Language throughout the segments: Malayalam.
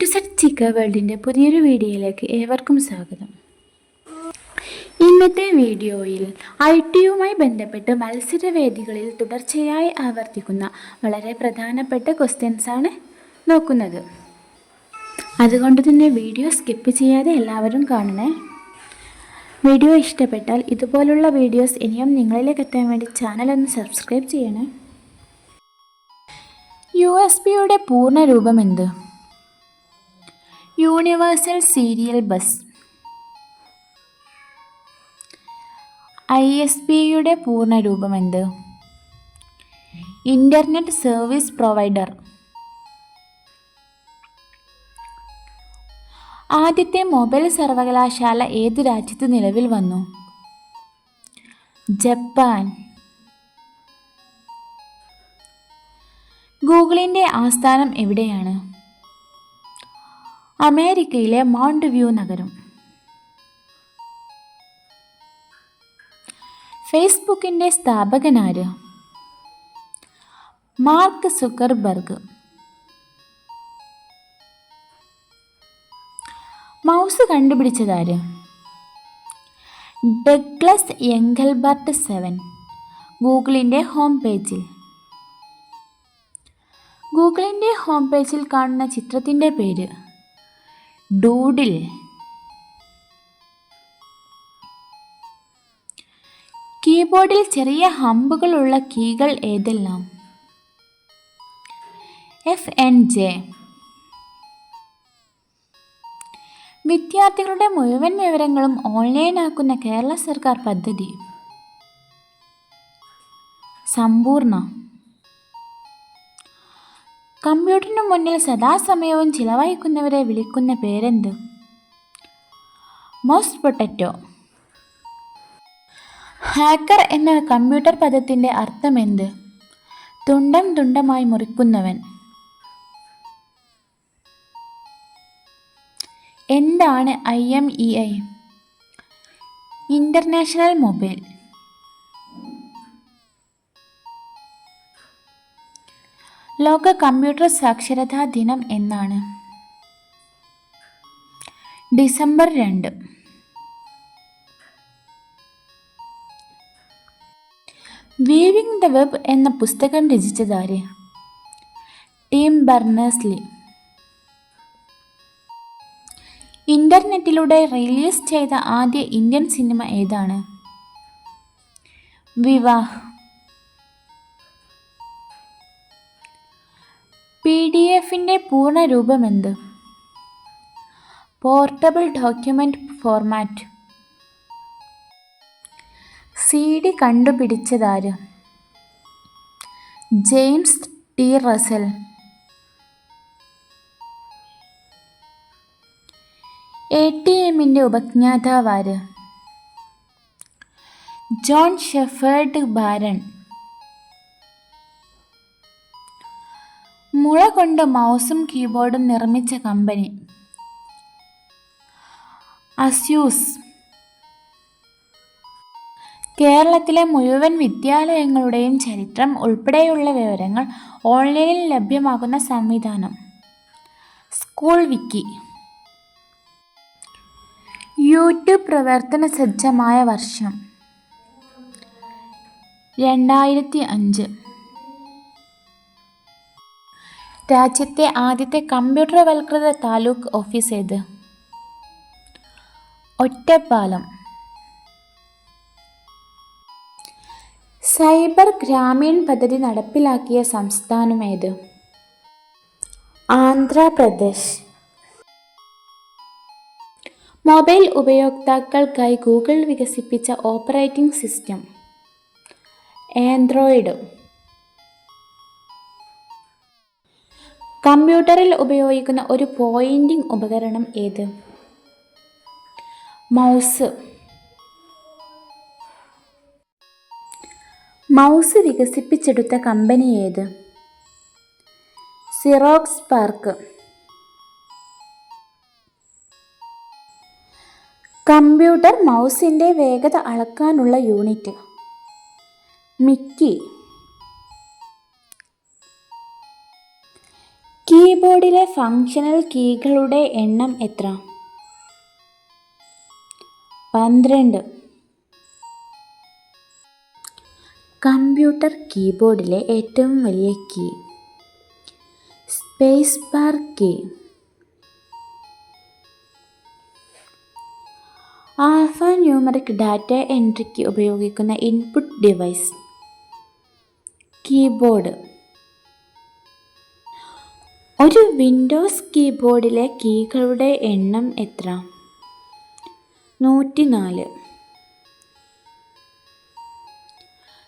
ടു സെറ്റ് ചിക്ക വേൾഡിന്റെ പുതിയൊരു വീഡിയോയിലേക്ക് ഏവർക്കും സ്വാഗതം. ഇന്നത്തെ വീഡിയോയിൽ ഐ ടിയുമായി ബന്ധപ്പെട്ട് മത്സരവേദികളിൽ തുടർച്ചയായി ആവർത്തിക്കുന്ന വളരെ പ്രധാനപ്പെട്ട ക്വസ്റ്റ്യൻസാണ് നോക്കുന്നത്. അതുകൊണ്ട് തന്നെ വീഡിയോ സ്കിപ്പ് ചെയ്യാതെ എല്ലാവരും കാണണേ. വീഡിയോ ഇഷ്ടപ്പെട്ടാൽ ഇതുപോലുള്ള വീഡിയോസ് ഇനിയും നിങ്ങളിലേക്ക് എത്താൻ വേണ്ടി ചാനൽ ഒന്ന് സബ്സ്ക്രൈബ് ചെയ്യണേ. യു എസ് പിയുടെ പൂർണ രൂപം എന്ത് universal serial bus. I S പിയുടെ പൂർണരൂപം എന്ത്? Internet service provider. ആദ്യത്തെ മൊബൈൽ സർവകലാശാല ഏത് രാജ്യത്ത് നിലവിൽ വന്നു? ജപ്പാൻ. ഗൂഗിളിന്റെ ആസ്ഥാനം എവിടെയാണ്? അമേരിക്കയിലെ മൗണ്ട് വ്യൂ നഗരം. ഫേസ്ബുക്കിന്റെ സ്ഥാപകനാര്? Mark Zuckerberg. Mouse കണ്ടുപിടിച്ചതാര്? Douglas Engelbart seven. ഗൂഗിളിന്റെ ഹോം പേജിൽ. ഗൂഗിളിന്റെ ഹോം പേജിൽ കാണുന്ന ചിത്രത്തിന്റെ പേര്. ഡൂഡിൽ. കീബോർഡിൽ ചെറിയ ഹമ്പുകളുള്ള കീകൾ ഏതെല്ലാം? എഫ് എൻ ജെ വിദ്യാർത്ഥികളുടെ മുഴുവൻ വിവരങ്ങളും ഓൺലൈനാക്കുന്ന കേരള സർക്കാർ പദ്ധതി. സമ്പൂർണ. കമ്പ്യൂട്ടറിന് മുന്നിൽ സദാസമയവും ചിലവഴിക്കുന്നവരെ വിളിക്കുന്ന പേരെന്ത്? മോസ്റ്റ് പൊട്ടറ്റോ ഹാക്കർ എന്ന കമ്പ്യൂട്ടർ പദത്തിന്റെ അർത്ഥമെന്ത്? തുണ്ടം തുണ്ടമായി മുറിക്കുന്നവൻ. എന്താണ് I M E I? International mobile ലോക കമ്പ്യൂട്ടർ സാക്ഷരതാ ദിനം എന്നാണ്. ഡിസംബർ രണ്ട്. വീവിംഗ് ദ വെബ് എന്ന പുസ്തകം രചിച്ചതാര് ടീം ബർണേഴ്സ്ലി ഇന്റർനെറ്റിലൂടെ റിലീസ് ചെയ്ത ആദ്യ ഇന്ത്യൻ സിനിമ ഏതാണ്? വിവാഹ്. പി ഡി എഫിന്റെ പൂർണരൂപം എന്ത് portable document format. C D കണ്ടുപിടിച്ചതാര്? James T Russell. A T എമ്മിന്റെ ഉപജ്ഞാതാവാര്? John Shepherd baron. മുള കൊണ്ട് മൗസും കീബോർഡും നിർമ്മിച്ച കമ്പനി. അസ്യൂസ്. കേരളത്തിലെ മുഴുവൻ വിദ്യാലയങ്ങളുടെയും ചരിത്രം ഉൾപ്പെടെയുള്ള വിവരങ്ങൾ ഓൺലൈനിൽ ലഭ്യമാകുന്ന സംവിധാനം. സ്കൂൾ വിക്കി. യൂട്യൂബ് പ്രവർത്തന സജ്ജമായ വർഷം. രണ്ടായിരത്തി അഞ്ച്. രാജ്യത്തെ ആദ്യത്തെ കമ്പ്യൂട്ടർവൽകൃത താലൂക്ക് ഓഫീസ് ഏത്? ഒറ്റപ്പാലം. സൈബർ ഗ്രാമീൺ പദ്ധതി നടപ്പിലാക്കിയ സംസ്ഥാനം ഏത്? ആന്ധ്രാപ്രദേശ്. മൊബൈൽ ഉപയോക്താക്കൾക്കായി ഗൂഗിൾ വികസിപ്പിച്ച ഓപ്പറേറ്റിംഗ് സിസ്റ്റം. ആൻഡ്രോയിഡ്. കമ്പ്യൂട്ടറിൽ ഉപയോഗിക്കുന്ന ഒരു പോയിന്റിംഗ് ഉപകരണം ഏത്? മൗസ്. മൗസ് വികസിപ്പിച്ചെടുത്ത കമ്പനി ഏത്? Xerox park. കമ്പ്യൂട്ടർ മൗസിന്റെ വേഗത അളക്കാനുള്ള യൂണിറ്റ്. മിക്കി. കീബോർഡിലെ ഫങ്ഷണൽ കീകളുടെ എണ്ണം എത്ര? പന്ത്രണ്ട്. കമ്പ്യൂട്ടർ കീബോർഡിലെ ഏറ്റവും വലിയ key. Space bar key. Alpha numeric data എൻട്രിക്ക് ഉപയോഗിക്കുന്ന ഇൻപുട്ട് ഡിവൈസ്. കീബോർഡ്. ഒരു വിൻഡോസ് കീബോർഡിലെ കീകളുടെ എണ്ണം എത്ര? നൂറ്റിനാല്.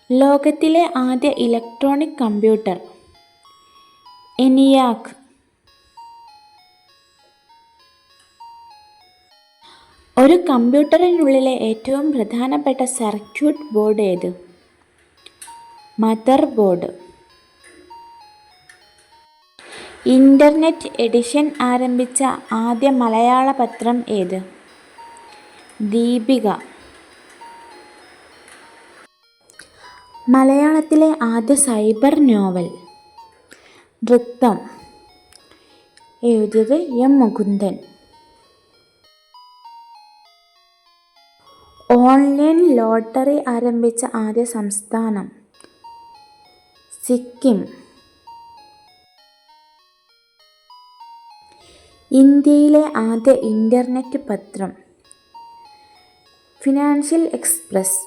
ലോകത്തിലെ ആദ്യ ഇലക്ട്രോണിക് കമ്പ്യൂട്ടർ എനിയാക് ഒരു കമ്പ്യൂട്ടറിനുള്ളിലെ ഏറ്റവും പ്രധാനപ്പെട്ട സർക്യൂട്ട് ബോർഡ് ഏത്? മദർ ബോർഡ് ഇന്റർനെറ്റ് എഡിഷൻ ആരംഭിച്ച ആദ്യ മലയാള പത്രം ഏത്? ദീപിക. മലയാളത്തിലെ ആദ്യ സൈബർ നോവൽ. നൃത്തം എഴുതിയത് എം മുകുന്ദൻ. ഓൺലൈൻ ലോട്ടറി ആരംഭിച്ച ആദ്യ സംസ്ഥാനം. സിക്കിം. ഇന്ത്യയിലെ ആദ്യ ഇന്റർനെറ്റ് പത്രം. Financial express.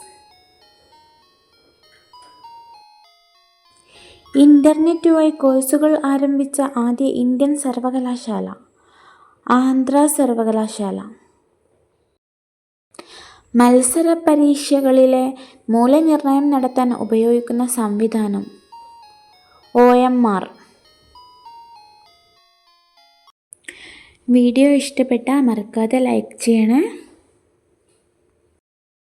ഇന്റർനെറ്റ് വഴി കോഴ്സുകൾ ആരംഭിച്ച ആദ്യ ഇന്ത്യൻ സർവകലാശാല. ആന്ധ്ര സർവകലാശാല. മത്സര പരീക്ഷകളിലെ മൂല്യനിർണയം നടത്താൻ ഉപയോഗിക്കുന്ന സംവിധാനം. O M R. വീഡിയോ ഇഷ്ടപ്പെട്ടാൽ മറക്കാതെ ലൈക്ക് ചെയ്യണേ.